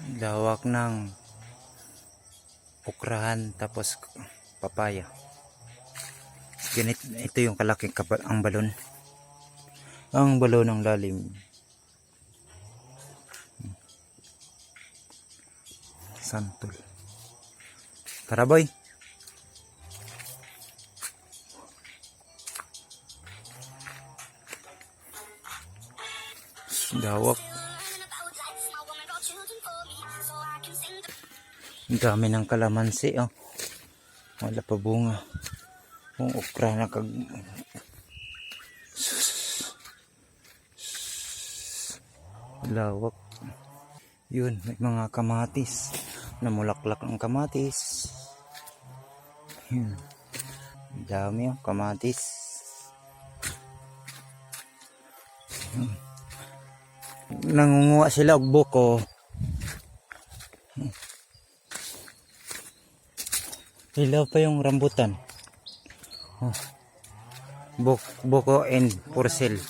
Lawak ng ukrahan tapos papaya. Ganit, ito yung kalaking kaba- ang balon. Ang balon ng lalim. Santol. Tara boy. Dawak. Ang dami ng kalamansi oh. Wala pa bunga. Kung okra na kag. Lawak. Yun, may mga kamatis. Namulaklak ang kamatis. Yun. Ang dami oh, kamatis. Yun. Nangunguha sila og buko. Hilaw pa yung rambutan. Oh. Buk buko and porcel.